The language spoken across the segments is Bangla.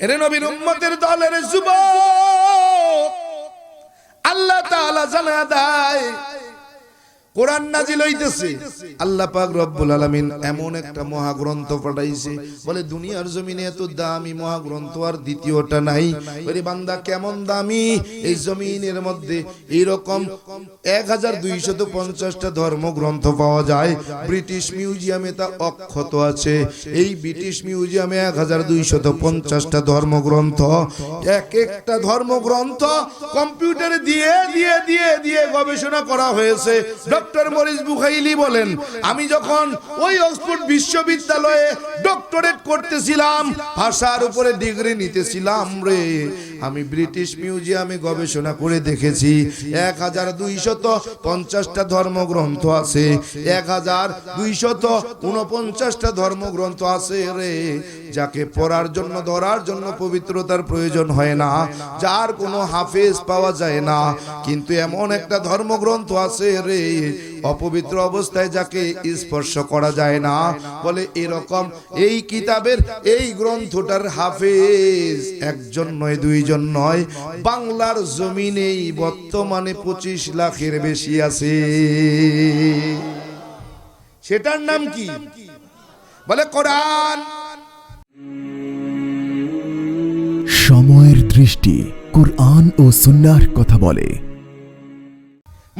এরে নবীর উম্মতের দলের যুবক আল্লাহ তাআলা জানা দেয় কোরআন নাজিল হইতেছে। আল্লাহ পাক রব্বুল আলামিন এমন একটা মহাগ্রন্থ পাঠাইছে। বলে দুনিয়ার জমিনে এত দামি মহাগ্রন্থ আর দ্বিতীয়টা নাই। বলে বান্দা কেমন দামি? এই জমিনের মধ্যে এইরকম এক হাজার দুইশত পঞ্চাশটা ধর্মগ্রন্থ পাওয়া যায়। ব্রিটিশ মিউজিয়ামে তা অক্ষত আছে। এই ব্রিটিশ মিউজিয়ামে এক হাজার দুইশত পঞ্চাশটা ধর্মগ্রন্থ। এক একটা ধর্মগ্রন্থ কম্পিউটারে দিয়ে দিয়ে দিয়ে দিয়ে গবেষণা করা হয়েছে। ডক্টর মরিস বুখাইলি বলেন, আমি যখন ওই অক্সফোর্ড বিশ্ববিদ্যালয়ে ডক্টরেট করতেছিলাম, ভাষার উপরে ডিগ্রি নিতেছিলাম রে। আমি ব্রিটিশ মিউজিয়ামে গবেষণা করে দেখেছি, এক হাজার দুইশত পঞ্চাশটা ধর্মগ্রন্থ আছে, এক হাজার দুইশত উনপঞ্চাশটা ধর্মগ্রন্থ আছে রে। যাকে পড়ার জন্য, ধরার জন্য পবিত্রতার প্রয়োজন হয় না। যার কোনো হাফেজ পাওয়া যায় না। কিন্তু এমন একটা ধর্মগ্রন্থ আছে রে, অপবিত্র অবস্থায় যাকে স্পর্শ করা যায় না। বলে এরকম এই কিতাবের এই গ্রন্থটার হাফেজ একজন নয়, দুইজন নয়। বাংলার জমিনেই বর্তমানে পঁচিশ লাখের বেশি আছে। সেটার নাম কি? বলে কোরআন। সময়ের দৃষ্টি কুরআন ও সুন্নাহর কথা বলে।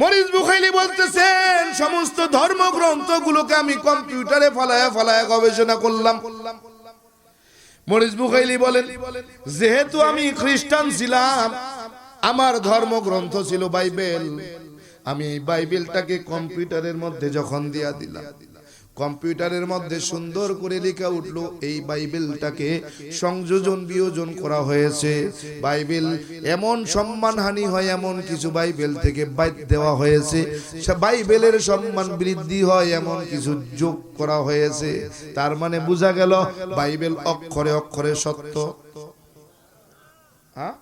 মরিস বুখাইলি বলতেছেন, সমস্ত ধর্মগ্রন্থগুলোকে আমি কম্পিউটারে ফলায় ফলায়া গবেষণা করলাম। মরিস বুখাইলি বলেন, যেহেতু আমি খ্রিস্টান ছিলাম, আমার ধর্মগ্রন্থ ছিল বাইবেল। আমি এই বাইবেলটাকে কম্পিউটারের মধ্যে যখন দিয়া দিলাম। কম্পিউটারের মধ্যে সুন্দর করে লেখা উঠল, এই বাইবেলটাকে সংযোজন বিয়োজন করা হয়েছে। বাইবেল এমন সম্মানহানি হয়, এমন কিছু বাইবেল থেকে বাদ দেওয়া হয়েছে। বাইবেলের সম্মান বৃদ্ধি হয়, এমন কিছু যোগ করা হয়েছে। তার মানে বোঝা গেল, বাইবেল অক্ষরে অক্ষরে সত্য। হ্যাঁ?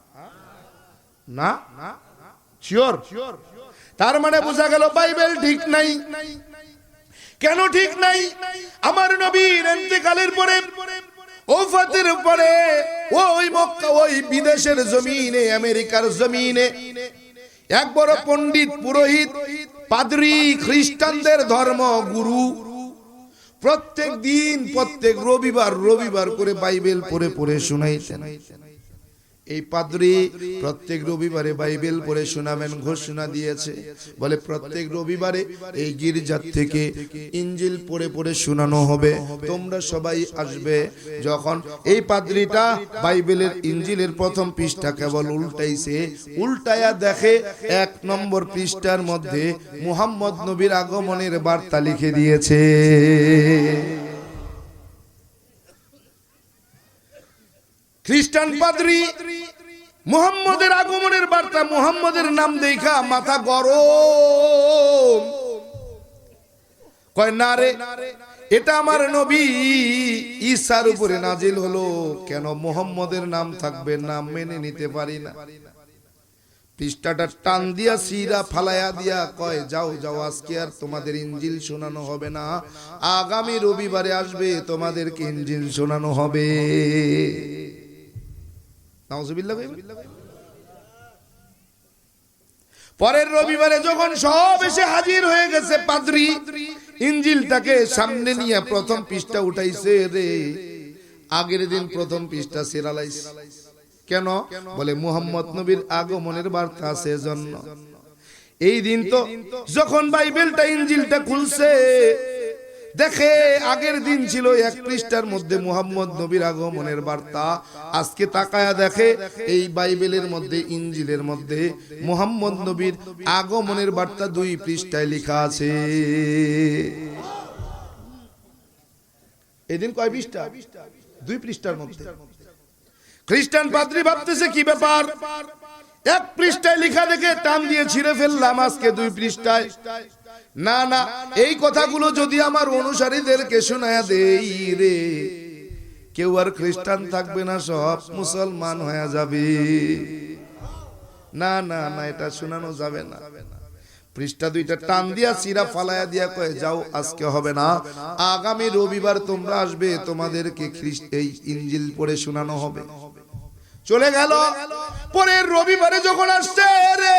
না? শিওর তার মানে বোঝা গেল, বাইবেল ঠিক নাই। কেন ঠিক নাই? আমার নবীর এতেকালের পরে, ওফাতের পরে, ওই মক্কা, ওই বিদেশের জমিনে, আমেরিকার জমিনে, এক বড় পণ্ডিত, পুরোহিত, পাদ্রী খ্রিস্টানদের ধর্ম গুরু, প্রত্যেক দিন, প্রত্যেক রবিবার রবিবার করে বাইবেল পড়ে পড়ে শুনাইতেন। এই পাদ্রী প্রত্যেক রবিবারে বাইবেল পড়ে শোনাবেন, ঘোষণা দিয়েছে। বলে, প্রত্যেক রবিবারে এই গির্জার থেকে ইঞ্জিল পড়ে পড়ে শোনানো হবে। তোমরা সবাই আসবে যখন এই পাদ্রীটা বাইবেলের ইঞ্জিলের প্রথম পৃষ্ঠা কেবল উল্টাইছে। উল্টায়া দেখে এক নম্বর পৃষ্ঠার মধ্যে মুহাম্মদ নবীর আগমনের বার্তা লিখে দিয়েছে। খ্রিস্টান পাদ্রী মুহাম্মদের আগমনের বার্তা, মুহাম্মদের নাম দেখা মাথা গরম। কয়, না রে, এটা আমার নবী। ঈসার উপরে নাজিল হলো, কেন মুহাম্মদের নাম থাকবে নাম মেনে নিতে পারি না। পৃষ্ঠাটা টান দিয়া সিরা ফালায়া দিয়া কয়, যাও যাও, আজকে আর তোমাদের ইঞ্জিল শোনানো হবে না। আগামী রবিবারে আসবে, তোমাদেরকে ইঞ্জিল শোনানো হবে। পরের রবিবারে যখন সব এসে হাজির হয়ে গেছে পাদ্রি, ইঞ্জিলটাকে সামনে নিয়ে প্রথম পৃষ্ঠা উঠাইছে রে। আগের দিন প্রথম পৃষ্ঠা সেরালাইছে কেন? বলে মুহাম্মদ নবীর আগমনের বার্তা আছে জন্য এই দিন তো যখন বাইবেলটা, ইঞ্জিলটা খুলছে দেখে, আগের দিন ছিল এক পৃষ্ঠার মধ্যে মুহাম্মদ নবীর আগমনের বার্তা। আজকে তাকায়া দেখে, এই বাইবেলের মধ্যে, ইঞ্জিলের মধ্যে মুহাম্মদ নবীর আগমনের বার্তা দুই পৃষ্ঠায় লেখা আছে। এদিন কয় পৃষ্ঠা? দুই পৃষ্ঠার মধ্যে। খ্রিস্টান পাদ্রী ভাবতেছে, কি ব্যাপার? এক পৃষ্ঠায় লেখা দেখে টান দিয়ে ছিঁড়ে ফেললাম, আজকে দুই পৃষ্ঠায়। না না, এই কথাগুলো যদি আমার অনুসারীদেরকে শোনায়া দেই রে, কেউ আর খ্রিস্টান থাকবে না, সব মুসলমান হয়ে যাবে। না না না, এটা শোনানো যাবে না। পৃষ্ঠা দুইটা টান দিয়া চিরা ফালায়া দিয়া কয়ে, যাও, আজকে হবে না। আগামী রবিবার তোমরা আসবে, তোমাদেরকে এই ইঞ্জিল পড়ে শোনানো হবে। চলে গেল। পরের রবিবারে যখন আসছে রে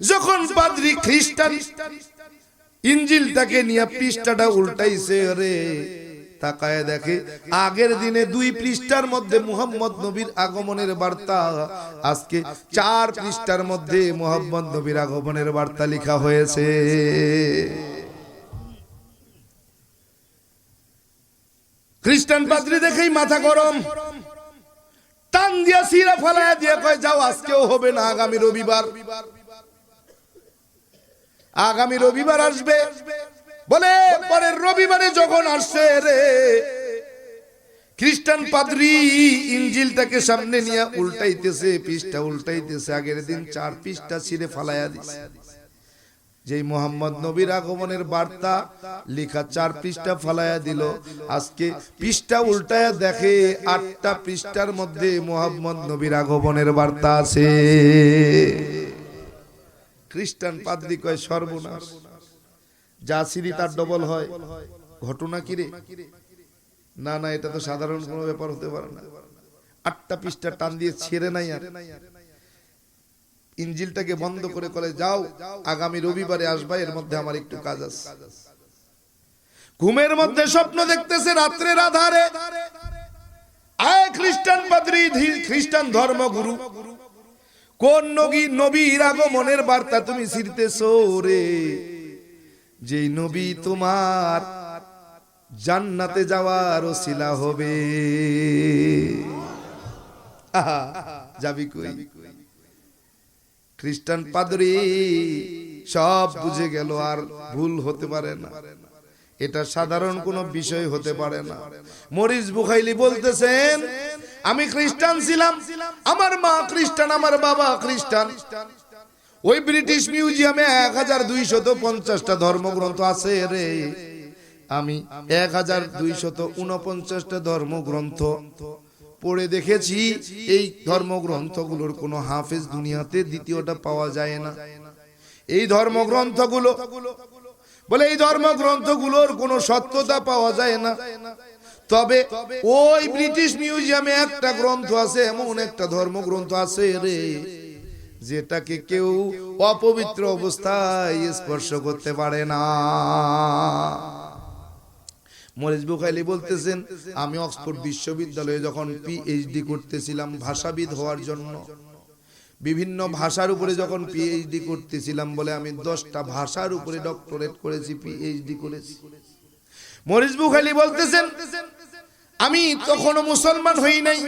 যখন পাদ্রি খ্রিস্টান ইঞ্জিলটাকে নিয়ে পৃষ্ঠাটা উল্টাইছে রে তাকায় দেখে, আগের দিনে দুই পৃষ্ঠার মধ্যে মুহাম্মদ নবীর আগমনের বার্তা, আজকে চার পৃষ্ঠার মধ্যে মুহাম্মদ নবীর আগমনের বার্তা লেখা হয়েছে। খ্রিস্টান পাদ্রী দেখেই মাথা গরম। টান দিয়া সিরা ফেলায় দিয়ে কয়, যাও, আজকেও হবে না, আগামী রবিবার। আগামী রবিবার আসবে। বলে, পরের রবিবারে যখন আসছে রে, খ্রিস্টান পাদ্রি ইঞ্জিলটাকে সামনে নিয়ে উল্টাইতেছে পৃষ্ঠা উল্টাইতেছে, আগের দিন চার পৃষ্ঠা ছিঁড়ে ফালাইয়া দিছে। যেই মোহাম্মদ নবীর আগমনের বার্তা, লেখা চার পৃষ্ঠা ফালাইয়া দিল। আজকে পৃষ্ঠা উল্টায়া দেখে আটটা পৃষ্ঠার মধ্যে মোহাম্মদ নবীর আগমনের বার্তা আছে। খ্রিস্টান পাদ্রি কয় সর্বনাশ। যা সিঁড়ি তার ডবল হয়। ঘটনা কি রে? না না, এটা তো সাধারণ কোনো ব্যাপার হতে পারে না। আটটা পৃষ্ঠা টান দিয়ে ছেড়ে নাই আর। ইঞ্জিলটাকে বন্ধ করে করে যাও, আগামী রবিবারে আসবা, এর মধ্যে আমার একটু কাজ আছে। ঘুমের মধ্যে স্বপ্ন দেখতেছে রাত্রের আধারে। আয় খ্রিস্টান পাদ্রী খ্রিস্টান ধর্মগুরু। কোন নবী নবীর আগমনের বার্তা তুমি ছিড়তেছো রে? যেই নবী তোমার জান্নাতে যাওয়ার ওসিলা হবে। যাবি কই? খ্রিস্টান পাদরি সব বুঝে গেল আর ভুল হতে পারে না। এটা সাধারণ কোনো বিষয় হতে পারে না। মরিস বুখাইলি বলতেছেন আমি খ্রিস্টান ছিলাম, আমার মা খ্রিস্টান, আমার বাবা খ্রিস্টান। ওই ব্রিটিশ মিউজিয়ামে এক হাজার দুইশত পঞ্চাশটা ধর্মগ্রন্থ আছে রে। আমি এক হাজার দুইশত উনপঞ্চাশটা ধর্মগ্রন্থ পড়ে দেখেছি। এই ধর্মগ্রন্থগুলোর কোনো হাফেজ দুনিয়াতে দ্বিতীয়টা পাওয়া যায় না। এই ধর্মগ্রন্থগুলো বলে, এই ধর্মগ্রন্থগুলোর কোনো সত্যতা পাওয়া যায় না। তবে ওই ব্রিটিশ মিউজিয়ামে একটা গ্রন্থ আছে এমন একটা ধর্মগ্রন্থ আছে রে যেটাকে কেউ অপবিত্র অবস্থায় স্পর্শ করতে পারে না। মরিস বুখাইলি বলতেছেন আমি অক্সফোর্ড বিশ্ববিদ্যালয়ে যখন পিএইচডি করতেছিলাম ভাষাবিদ হওয়ার জন্য। বিভিন্ন ভাষার উপরে যখন পিএইচডি করতেছিলাম বলে আমি দশটা ভাষার উপরে ডক্টরেট করেছি পিএইচডি করেছি। মরিস বুখালি বলতেছেন আমি তখনও মুসলমান হই নাই।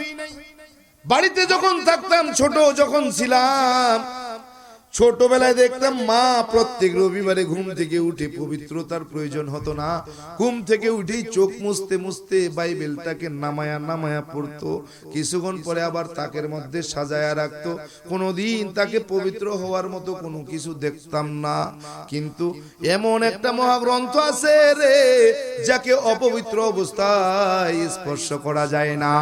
বাড়িতে যখন থাকতাম ছোট যখন ছিলাম ছোটবেলায় দেখতাম মা প্রত্যেক রবিবারে ঘুম থেকে উঠে পবিত্রতার প্রয়োজন হতো না। ঘুম থেকে উঠেই চোখ মুছতে মুছতে বাইবেলটাকে নামায়া নামায়া পড়তো। কিছুক্ষণ পরে আবার তাকের মধ্যে সাজায়া রাখতো। কোনোদিন তাকে পবিত্র হওয়ার মতো কোনো কিছু দেখতাম না। কিন্তু এমন একটা মহাগ্রন্থ আছে রে, যাকে অপবিত্র অবস্থায় স্পর্শ করা যায় না।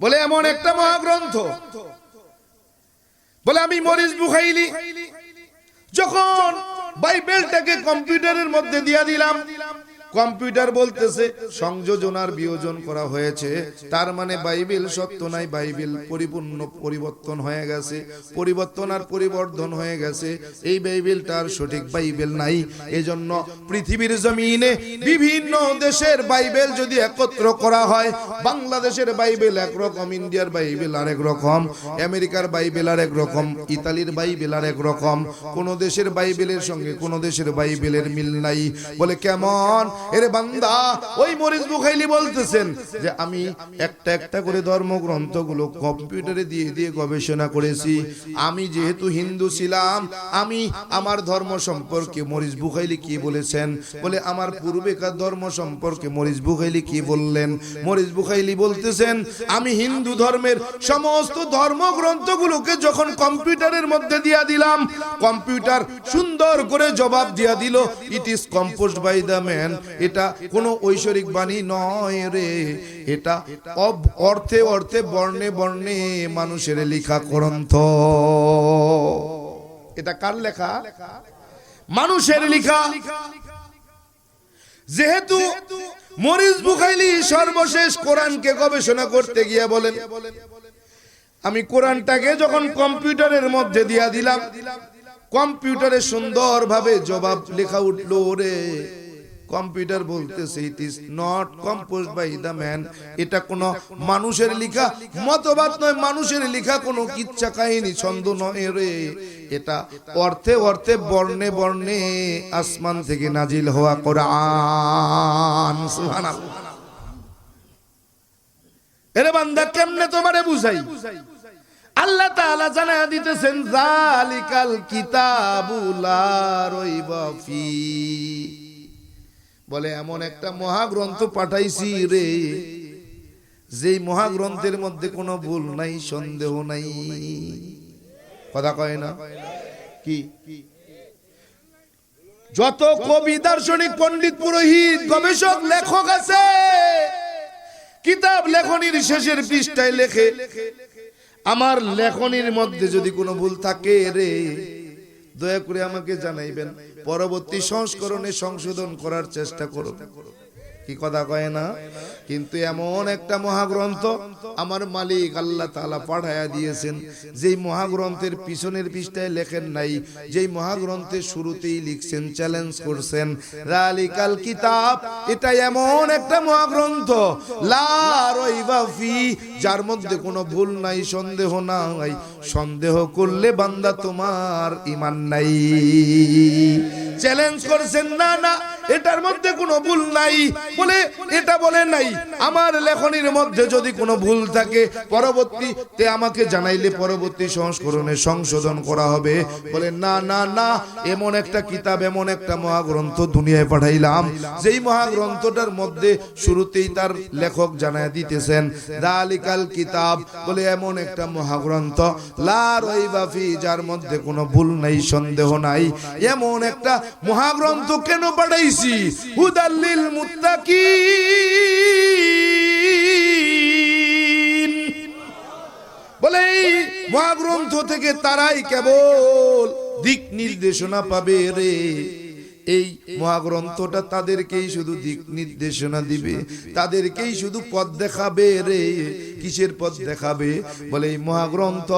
বলে এমন একটা মহাগ্রন্থ। বলে আমি মরিস বুখাইলি। যখন বাইবেলটাকে কম্পিউটারের মধ্যে দিয়া দিলাম কম্পিউটার বলতেছে সংযোজন আর বিয়োজন করা হয়েছে। তার মানে বাইবেল সত্য নাই, বাইবেল পরিপূর্ণ পরিবর্তন হয়ে গেছে, পরিবর্তন আর পরিবর্তন হয়ে গেছে। এই বাইবেলটা আর সঠিক বাইবেল নাই। এজন্য পৃথিবীর জমিনে বিভিন্ন দেশের বাইবেল যদি একত্র করা হয়, বাংলাদেশের বাইবেল একরকম, ইন্ডিয়ার বাইবেল আরেক রকম, আমেরিকার বাইবেল আরেক রকম, ইতালির বাইবেল আরেক রকম, কোন দেশের বাইবেলের সঙ্গে কোন দেশের বাইবেলের মিল নাই। বলে কেমন? এরে বান্দা, ওই মরিস বুখাইলি বলতেছেন যে আমি একটা একটা করে ধর্মগ্রন্থগুলো কম্পিউটারে দিয়ে দিয়ে গবেষণা করেছি। আমি যেহেতু হিন্দু ছিলাম, আমি আমার ধর্ম সম্পর্কে মরিস বুখাইলি কি বলেছেন? বলে, আমার পূর্বেকার ধর্ম সম্পর্কে মরিস বুখাইলি কি বললেন? মরিস বুখাইলি বলতেছেন, আমি হিন্দু ধর্মের সমস্ত ধর্মগ্রন্থগুলোকে যখন কম্পিউটারের মধ্যে দিয়া দিলাম, কম্পিউটার সুন্দর করে জবাব দিয়া দিল it is composed by the man এটা কোনো ঐশ্বরিক বাণী নয় রে। এটা অর্থে অর্থে বর্ণে বর্ণে মানুষের লেখা গ্রন্থ। এটা কার লেখা? মানুষের লেখা। যেহেতু মরিস বুখাইলি সর্বশেষ কোরআনকে গবেষণা করতে গিয়ে বলেন, আমি কোরআনটাকে যখন কম্পিউটারের মধ্যে দিয়া দিলাম, কম্পিউটারে সুন্দরভাবে জবাব লেখা উঠল রে। কম্পিউটার বলতেছে it is not compose by the man এটা কোনো মানুষের লেখা, মতবাদ নয়, মানুষের লেখা, কোনো কিচ্ছা, কাহিনী, ছন্দ নয় রে। এটা অর্থে অর্থে বর্ণে বর্ণে আসমান থেকে নাজিল হওয়া কোরআন। সুবহানাল্লাহ। এরে বান্দা, কেমনে তোমারে বুঝাই? আল্লাহ তাআলা জানা দিতেছেন, জালিকাল কিতাবুলা রাইবা ফি। বলে, এমন একটা মহাগ্রন্থ পাঠাইছি রে, যেই মহাগ্রন্থের মধ্যে কোনো ভুল নাই, সন্দেহ নাই। কথা কয় না? কি? যত কবি দার্শনিক, পণ্ডিত, পুরোহিত, গবেষক, লেখক আছে, কিতাব লেখনির শেষের পৃষ্ঠায় লেখে, আমার লেখনির মধ্যে যদি কোনো ভুল থাকে রে দয়া করে আমাকে জানাইবেন। পরবর্তী সংস্করণে সংশোধন করার চেষ্টা করো কি কথা কয় না? কিন্তু এমন একটা মহাগ্রন্থ আমার মালিক আল্লাহ তালা পাঠায়া দিয়েছেন। যেই মহাগ্রন্থের পিছনের পৃষ্ঠায় লেখেন নাই, যেই মহাগ্রন্থের শুরুতেই লিখছেন চ্যালেঞ্জ করছেন, রালিকাল কিতাব এটা এমন একটা মহাগ্রন্থ। লা রাইবা ফি, যার মধ্যে কোনো ভুল নাই, সন্দেহ নাই। সন্দেহ করলে বান্দা তোমার ইমান নাই। চ্যালেঞ্জ করছেন, না না এটার মধ্যে কোনো ভুল নাই। বলে এটা বলে নাই। আমার লেখনির মধ্যে যদি কোনো ভুল থাকে, পরবর্তীতে আমাকে জানাইলে পরবর্তী সংস্করণে সংশোধন করা হবে। বলে, না না না, এমন একটা কিতাব, এমন একটা মহাগ্রন্থ দুনিয়ায় পাঠাইলাম। যেই মহাগ্রন্থটার মধ্যে শুরুতেই তার লেখক জানায় দিতেছেন, দালিকাল কিতাব। বলে, এমন একটা মহাগ্রন্থ। লা রাইবা ফি, যার মধ্যে কোনো ভুল নাই, সন্দেহ নাই। এমন একটা মহাগ্রন্থ কেন পাঠাইছি? হুদাল্লিল মুত্তাকি বলে এই মহাগ্রন্থ থেকে তারাই কেবল দিক নির্দেশনা পাবে রে। এই মহাগ্রন্থটা তাদেরকেই শুধু দিক নির্দেশনা দিবে। তাদেরকেই শুধু পথ দেখাবে রে। কিসের পথ দেখাবে? বলে এই মহাগ্রন্থ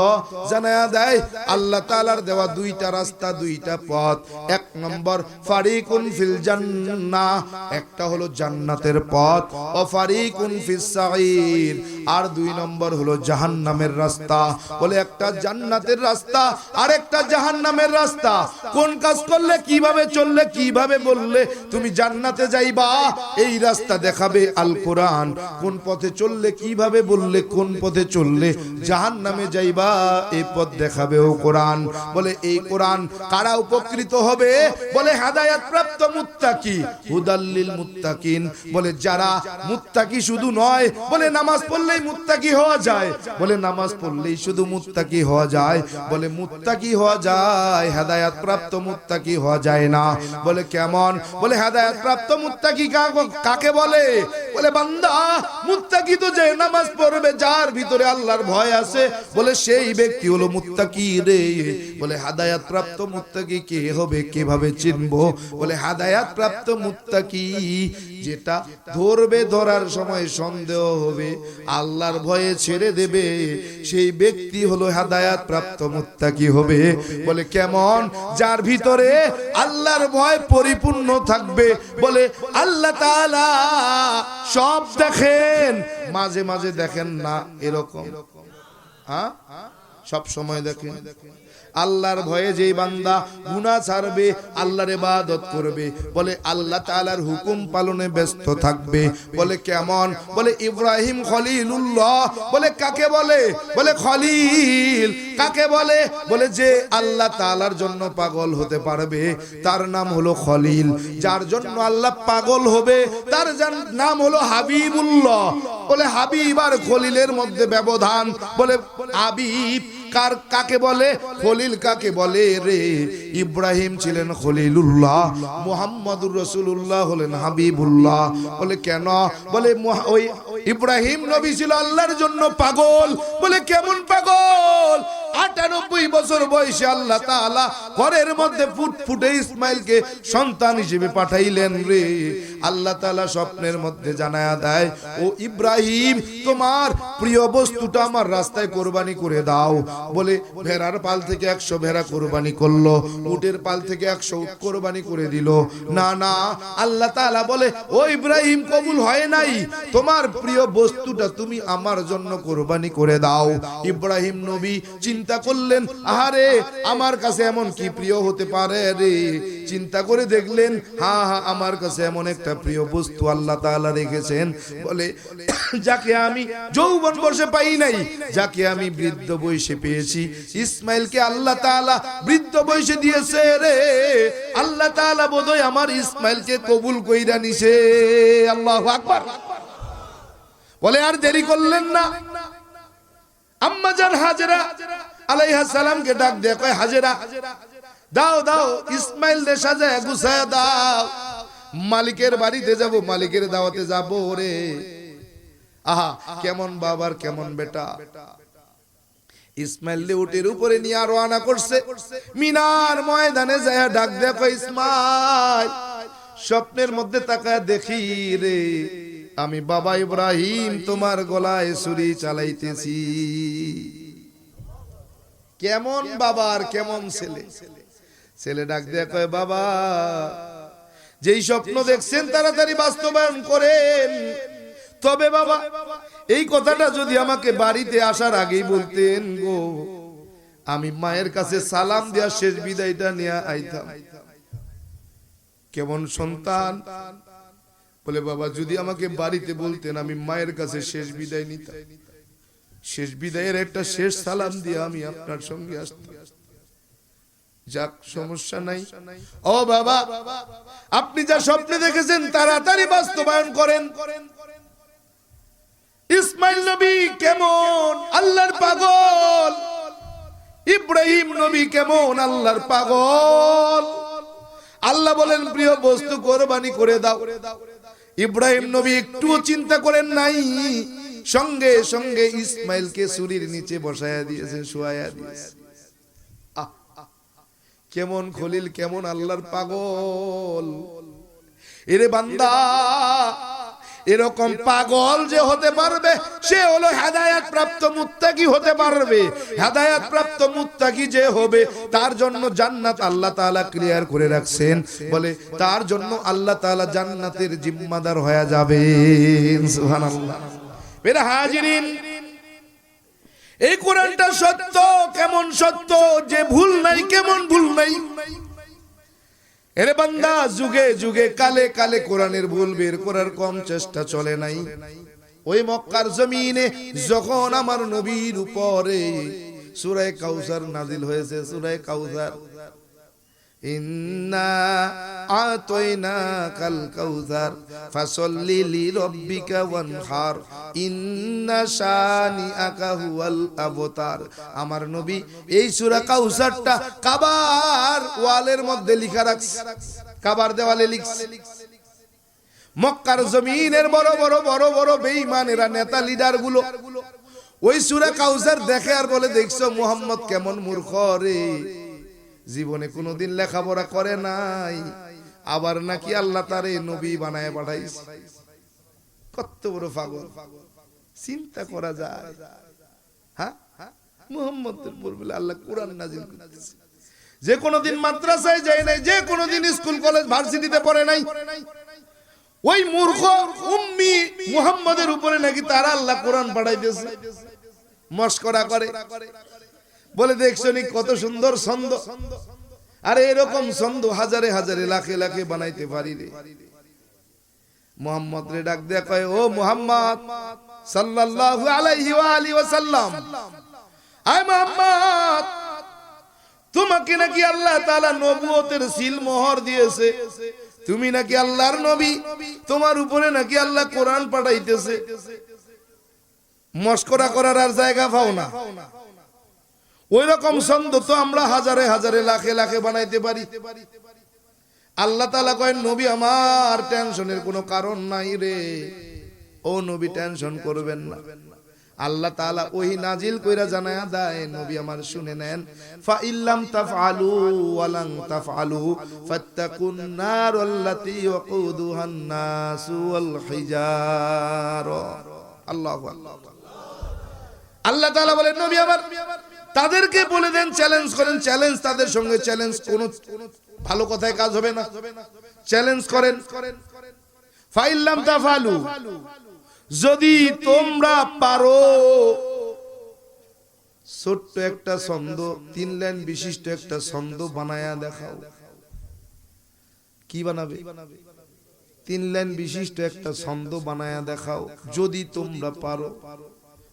জানায়া দেয়, আল্লাহ তাআলার দেওয়া দুইটা রাস্তা, দুইটা পথ। এক নম্বর, ফারিকুন ফিল জান্নাহ। একটা হলো জান্নাতের পথ। ও ফারিকুন ফিস সাঈর আর দুই নম্বর হলো জাহান্নামের রাস্তা। বলে একটা জান্নাতের রাস্তা আর একটা জাহান্নামের রাস্তা। কোন কাজ করলে, কীভাবে চললে কীভাবে বললে তুমি জান্নাতে যাইবা? এই রাস্তা দেখাবে আল কোরআন। কোন পথে চললে কীভাবে বললে, কোন পথে চললে জাহান্নামে যাইবা? এই পথ দেখাবে ও কোরআন। বলে, এই কোরআন কারা উপকৃত হবে? বলে হেদায়াত প্রাপ্ত মুত্তাকি হুদাল্লিল মুত্তাকিন। বলে, যারা মুত্তাকি শুধু নয়, বলে, নামাজ পড়লেই মুত্তাকি হওয়া যায়। বলে, নামাজ পড়লেই শুধু মুত্তাকি হওয়া যায়। বলে, মুত্তাকি হওয়া যায় হেদায়াত প্রাপ্ত মুত্তাকি হওয়া যায় না। বলে কেমন? বলে হেদায়ত প্রাপ্ত মুত্তাকি কাকে বলে? বলে, বান্দা, মুত্তাকি তো যে নামাজ পড়বে, যার ভিতরে আল্লাহর ভয় আছে। বলে, সেই ব্যক্তি হলো মুত্তাকি রে। বলে হাদায়াত প্রাপ্ত মুত্তাকি কে হবে? কীভাবে চিনবো? বলে হাদায়াত প্রাপ্ত মুত্তাকি যেটা ধরবে, ধরার সময় সন্দেহ হবে। আল্লাহর ভয়ে ছেড়ে দেবে। সেই ব্যক্তি হলো হাদায়াত প্রাপ্ত মুত্তাকি হবে। বলে, কেমন? যার ভিতরে আল্লাহর ভয় পরিপূর্ণ থাকবে। বলে, আল্লাহ সব দেখেন, মাঝে মাঝে দেখেন না এরকম। হ্যাঁ? সব সময় দেখেন আল্লাহর ভয়ে যেই বান্দা গুনাহ ছাড়বে, আল্লাহর ইবাদত করবে, বলে আল্লাহ তাআলার হুকুম পালনে ব্যস্ত থাকবে। বলে কেমন? বলে ইব্রাহিম খলিলুল্লাহ। বলে কাকে বলে? বলে খলিল। কাকে বলে? বলে যে আল্লাহ তাআলার জন্য পাগল হতে পারবে। তার নাম হলো খলিল। যার জন্য আল্লাহ পাগল হবে, তার নাম হলো হাবিবুল্লাহ। বলে হাবিব আর খলিলের মধ্যে ব্যবধান। বলে হাবিব কার কাকে বলে? খলিল কাকে বলে রে? ইব্রাহিম ছিলেন খলিলুল্লাহ, মুহাম্মদুর রসুল্লাহ হলেন হাবিবুল্লাহ। বলে, কেন? বলে ওই ইব্রাহিম নবী ছিল আল্লাহর জন্য পাগল। বলে, কেমন পাগল? আটানব্বই বছর বয়সে আল্লাহ তাআলা ঘরের মধ্যে ফুটফুটে ইসমাইলকে সন্তান হিসেবে পাঠাইলেন রে। আল্লাহ তাআলা স্বপ্নের মধ্যে জানায়া দেয়, ও ইব্রাহিম, তোমার প্রিয় বস্তুটা আমার রাস্তায় কোরবানি করে দাও। বলে, ভেড়ার পাল থেকে একশো ভেড়া কোরবানি করল, উটের পাল থেকে একশো উট কোরবানি করে দিল। না না, আল্লাহ তাআলা বলে, ও ইব্রাহিম, কবুল হয় নাই। তোমার প্রিয় বস্তুটা তুমি আমার জন্য কোরবানি করে দাও। ইব্রাহিম নবী চিন্তা করলেন, আহারে, আমার কাছে এমন কি প্রিয় হতে পারে রে? চিন্তা করে দেখলেন হ্যাঁ হ্যাঁ আমার কাছে এমন একটা প্রিয় বস্তু আল্লাহ তাআলা রেখেছেন। বলে, যাকে আমি যৌবন বসে পাই নাই, যাকে আমি বৃদ্ধ বয়সে পেয়েছি। ইসমাইলকে আল্লাহ তাআলা বৃদ্ধ বয়সে দিয়েছে রে। আল্লাহ তাআলা বোধহয় আমার ইসমাইলকে কবুল কইরা নিছে। আল্লাহু আকবার। বলে, আর দেরি করলেন না। আম্মা জান হাজরা আলাইহা সালামকে ডাক দেয় কয়, হাজরা, দাও দাও, ইসমাইল রে সাজায় গুছায় দাও। মালিকের বাড়িতে যাব, মালিকের দাওয়াতে যাব রে। আহা, কেমন বাবার, কেমন বেটা। ইসমাইল উটের উপরে নিয়ে আরও আনা করছে। মিনার ময়দানে যায়, ডাক দেখো ইসমাইল, স্বপ্নের মধ্যে তাকায় দেখি রে। আমি বাবা ইব্রাহিম তোমার গলায় ছুরি চালাইতেছি। কেমন বাবার কেমন ছেলে? ছেলে ডাক দেয়া কয়, বাবা, যেই স্বপ্ন দেখছেন তাড়াতাড়ি বাস্তবায়ন করেন। তবে বাবা, এই কথাটা যদি আমাকে বাড়িতে আসার আগেই বলতেন গো, আমি মায়ের কাছে সালাম দেওয়া শেষ বিদায়টা নিয়ে আইতাম। কেমন সন্তান? বলে, বাবা, যদি আমাকে বাড়িতে বলতেন, আমি মায়ের কাছে শেষ বিদায় নিতাম। শেষ বিদায়ের একটা শেষ সালাম দিয়ে আমি আপনার সঙ্গে আসতাম। যাক, সমস্যা নাই। ও বাবা, আপনি যা স্বপ্নে দেখেছেন, তাড়াতাড়ি বাস্তবায়ন করেন। ইসমাইল নবী কেমন? আল্লাহর পাগল। ইব্রাহিম নবী কেমন? আল্লাহর পাগল। আল্লাহ বলেন, প্রিয় বস্তু, কোরবানি করে দাও। ইব্রাহিম নবী একটুও চিন্তা করেন নাই। সঙ্গে সঙ্গে ইসমাইলকে সুরির নিচে বসায়া দিয়েছেন শুয়াইয়া আহ, কেমন খলিল কেমন আল্লাহর পাগল। এরে বান্দা এরকম পাগল যে হতে পারবে, সে হলো হেদায়াত প্রাপ্ত মুত্তাকি হতে পারবে। হেদায়াত প্রাপ্ত মুত্তাকি যে হবে, তার জন্য জান্নাত আল্লাহ তাআলা ক্লিয়ার করে রাখছেন। বলে, তার জন্য আল্লাহ তাআলা জান্নাতের জিম্মাদার হয়ে যাবে সুবহানাল্লাহ। হাজিরিন, এই কোরআনটা সত্য, কেমন সত্য, যে ভুল নাই, কেমন ভুল নাই? এরে বান্দা, যুগে যুগে, কালে কালে কোরআনের ভুল বের করার কম চেষ্টা চলে নাই। ওই মক্কার জমিনে যখন আমার নবীর উপরে সুরায় কাউসার নাজিল হয়েছে, সুরায় কাউসার। ইন্না কাল ইন্না আবতার। আমার নবী এই সূরা কাউসারটা কাবার ওয়ালের মধ্যে লিখা রাখছে। কাবার দেওয়ালে লিখছে। মক্কার জমিনের বড় বড় বড় বড় বেঈমানেরা, নেতা লিডারগুলো ওই সূরা কাউসার দেখে আর বলে, দেখছ মোহাম্মদ কেমন মূর্খ রে? জীবনে কোনোদিন লেখাপড়া করে নাই। আবার নাকি আল্লাহ তারে নবী বানায় পাঠাইছে। কত বড় পাগল। চিন্তা করা যায়। হ্যাঁ? আল্লাহ নাজিল যে কোনোদিন যায় নাই, যে কোনোদিন স্কুল, কলেজ, ভার্সিটিতে নাই, ওই মূর্খ উম্মি মুহাম্মদের উপরে নাকি তারা আল্লাহ কোরআন পাঠাইতেছে। মস্করা করে। বলে দেখছ নি কত সুন্দর ছন্দ? আরে এরকম ছন্দ হাজারে হাজারে, লাখে লাখে বানাইতে পারি রে। মোহাম্মদ রে ডাক দেয়া কয়, ও মোহাম্মদ, সাল্লাল্লাহু আলাইহি ওয়া আলিহি ওয়াসাল্লাম, আয় মোহাম্মদ, তোমাকে নাকি আল্লাহ তাআলা নবুয়তের সিল মোহর দিয়েছে। তুমি নাকি আল্লাহর নবী, তোমার উপরে নাকি আল্লাহ কোরআন পাঠাইতেছে। মস্করা করার আর জায়গা পাও না। ওই রকম ছন্দ তো আমরা হাজারে হাজারে লাখে লাখে বানাইতে পারি। আল্লাহ তালা কয়, নবী, আমার টেনশনের কোনো কারণ নাই রে। ও নবী, টেনশন করবেন না। আল্লাহ তাআলা ওই নাজিল কইরা জানায়া দেয়, নবী, আমার শুনে নেন। ফা ইল্লাম তাফআলু ওয়া লান তাফআলু, ফাত্তাকুন নার আল্লাতী ওয়াকুদুহান নাসু ওয়াল হিজার। আল্লাহু আকবার। আল্লাহ তাআলা বলেন, নবী আমার তাদেরকে বলে দেন চ্যালেঞ্জ করেন। চ্যালেঞ্জ তাদের সঙ্গে চ্যালেঞ্জ কোন ভালো কথায় কাজ হবে না। চ্যালেঞ্জ করেন। ফাইল্লাম তাফালু। যদি তোমরা পারো, ছোট্ট একটা ছন্দ, তিন লাইন বিশিষ্ট একটা ছন্দ বানায়া দেখাও। কি বানাবে? তিন লাইন বিশিষ্ট একটা ছন্দ বানায়া দেখাও, যদি তোমরা পারো।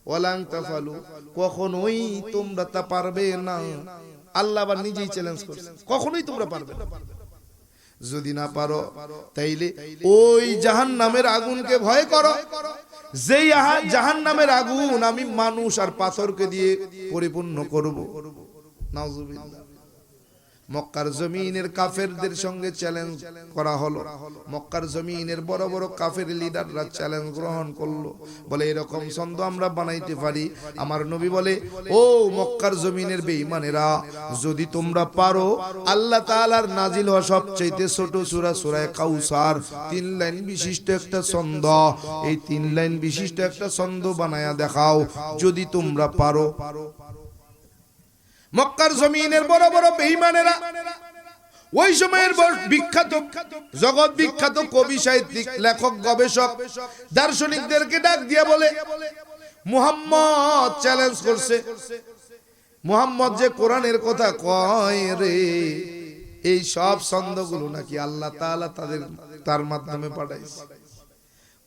ওয়ালাং তাফালু, কখনোই তোমরা তা পারবে না। আল্লাহ আবার নিজেই চ্যালেঞ্জ করছে, কখনোই তোমরা পারবে না। যদি না পারো, তাইলে ওই জাহান নামের আগুনকে ভয় করো। যেই জাহান নামের আগুন আমি মানুষ আর পাথরকে দিয়ে পরিপূর্ণ করব। নাউজুবিল্লাহ। মক্কার জমিনের কাফেরদের সঙ্গে চ্যালেঞ্জ করা হলো। মক্কার জমিনের বড় বড় কাফের লিডাররা চ্যালেঞ্জ গ্রহণ করল। বলে, এরকম ছন্দ আমরা বানাইতে পারি। আমার নবী বলে, ও মক্কার জমিনের বেঈমানেরা, যদি তোমরা পারো, আল্লাহ তাআলার নাজিল হওয়া সবচাইতে ছোট সূরা সূরা কাউসার, তিন লাইন বিশিষ্ট একটা ছন্দ। এই তিন লাইন বিশিষ্ট একটা ছন্দ বানায়া দেখাও, যদি তোমরা পারো। মক্কার জমিনের বড় বড় বেঈমানেরা ওই সময়ের বিখ্যাত জগৎ বিখ্যাত কবি সাহিত্যিক লেখক গবেষক দার্শনিকদেরকে ডাক দিয়ে বলে মুহাম্মদ চ্যালেঞ্জ করছে। মুহাম্মদ যে কোরআনের কথা কয় রে এই সব ছন্দগুলো নাকি আল্লাহ তাআলা তাদের তার মাধ্যমে পাঠাইছে।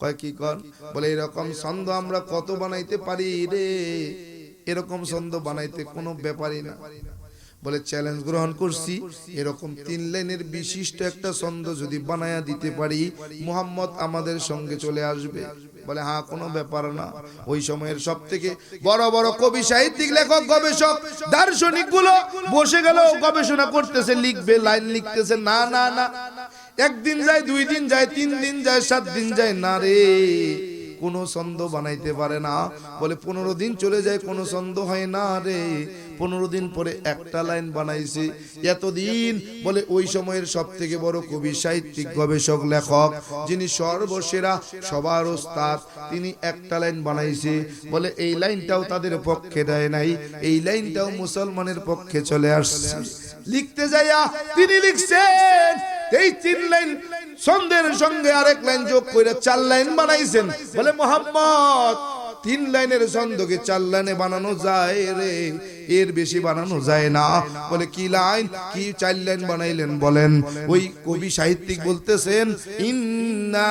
কয় কি কর বলে এরকম ছন্দ আমরা কত বানাইতে পারি রে? এরকম ছন্দ বানাইতে কোনো ব্যাপারই না। বলে চ্যালেঞ্জ গ্রহণ করছি এরকম তিন লাইনের বিশিষ্ট একটা ছন্দ যদি বানায়া দিতে পারি মুহাম্মদ আমাদের সঙ্গে চলে আসবে। বলে হ্যাঁ কোনো ব্যাপার না। ওই সময়ের সব থেকে বড় বড় কবি সাহিত্যিক লেখক গবেষক দার্শনিকগুলো বসে গেল গবেষণা করতেছে লিখবে লাইন লিখতেছে না। না না। একদিন যায় দুই দিন যায় তিন দিন যায় সাত দিন যায় না রে। কোনো ছন্দ বানাইতে পারে না। বলে, পনেরো দিন চলে যায়, কোনো ছন্দ হয় না রে। পনেরো দিন পরে একটা লাইন বানাইছে। এতদিন, বলে, ওই সময়ের সব থেকে বড় কবি, সাহিত্যিক, গবেষক, লেখক, যিনি সর্বসেরা সবার ওস্তাদ, তিনি একটা লাইন বানাইছে। বলে, এই লাইনটাও তাদের পক্ষে দেয় নাই। এই লাইনটাও মুসলমানের পক্ষে চলে আসছে। লিখতে যাইয়া তিনি লিখছেন, এই তিন লাইন ছন্দের সঙ্গে আরেক লাইন যোগ করে চার লাইন বানাইছেন। বলে, মোহাম্মদ, তিন লাইনের ছন্দকে চার লাইনে বানানো যায় রে। এর বেশি বানানো যায় না। বলে, কি লাইন? কি চার লাইন বানাইলেন বলেন। ওই কবি সাহিত্যিক বলতেছেন, ইন্না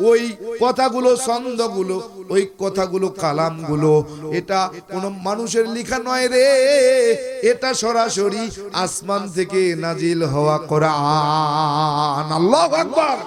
ওই কথাগুলো, ছন্দগুলো, ওই কথাগুলো, কালামগুলো, এটা কোন মানুষের লেখা নয় রে। এটা সরাসরি আসমান থেকে নাজিল হওয়া কোরআন। আল্লাহু আকবার।